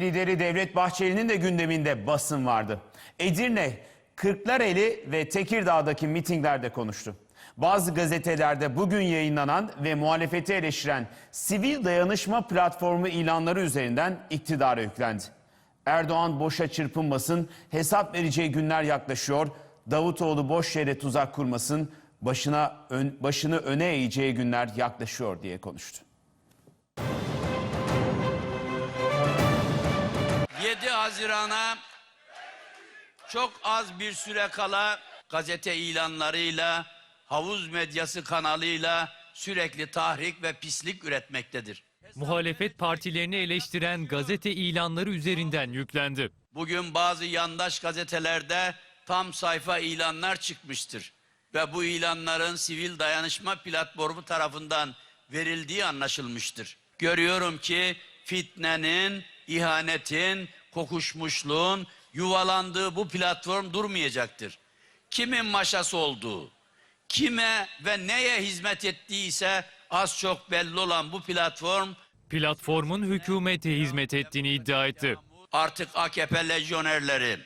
Lideri Devlet Bahçeli'nin de gündeminde basın vardı. Edirne, Kırklareli ve Tekirdağ'daki mitinglerde konuştu. Bazı gazetelerde bugün yayınlanan ve muhalefeti eleştiren sivil dayanışma platformu ilanları üzerinden iktidara yüklendi. Erdoğan boşa çırpınmasın, hesap vereceği günler yaklaşıyor. Davutoğlu boş yere tuzak kurmasın, başına ön- başını öne eğeceği günler yaklaşıyor diye konuştu. Haziran'a çok az bir süre kala gazete ilanlarıyla, havuz medyası kanalıyla sürekli tahrik ve pislik üretmektedir. Muhalefet partilerini eleştiren gazete ilanları üzerinden yüklendi. Bugün bazı yandaş gazetelerde tam sayfa ilanlar çıkmıştır. Ve bu ilanların sivil dayanışma platformu tarafından verildiği anlaşılmıştır. Görüyorum ki fitnenin, ihanetin, kokuşmuşluğun yuvalandığı bu platform durmayacaktır. Kimin maşası olduğu, kime ve neye hizmet ettiyse az çok belli olan bu platform Platformun hükümete hizmet ettiğini iddia etti. artık AKP lejyonerleri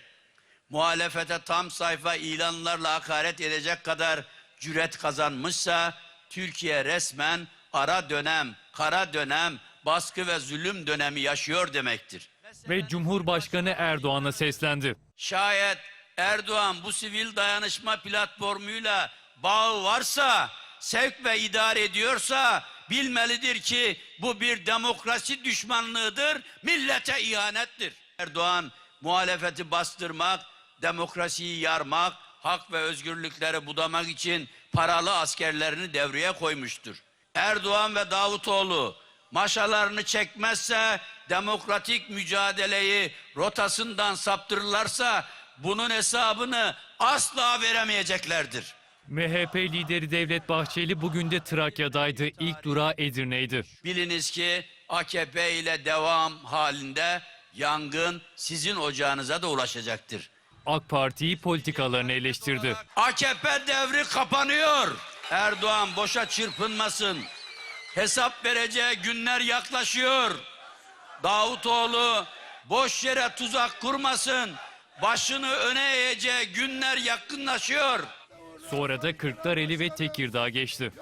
muhalefete tam sayfa ilanlarla hakaret edecek kadar cüret kazanmışsa Türkiye resmen ara dönem, kara dönem, baskı ve zulüm dönemi yaşıyor demektir. Ve Cumhurbaşkanı Erdoğan'a seslendi. Şayet Erdoğan bu sivil dayanışma platformuyla bağı varsa, sevk ve idare ediyorsa bilmelidir ki bu bir demokrasi düşmanlığıdır, millete ihanettir. Erdoğan muhalefeti bastırmak, demokrasiyi yarmak, hak ve özgürlükleri budamak için paralı askerlerini devreye koymuştur. Erdoğan ve Davutoğlu maşalarını çekmezse, demokratik mücadeleyi rotasından saptırırlarsa bunun hesabını asla veremeyeceklerdir. MHP lideri Devlet Bahçeli bugün de Trakya'daydı. İlk durağı Edirne'ydi. Biliniz ki AKP ile devam halinde yangın sizin ocağınıza da ulaşacaktır. AK Parti'yi politikalarını eleştirdi. AKP devri kapanıyor. Erdoğan boşa çırpınmasın. Hesap vereceği günler yaklaşıyor. Davutoğlu boş yere tuzak kurmasın. Başını öne eğeceği günler yakınlaşıyor. Sonra da Kırklareli ve Tekirdağ geçti.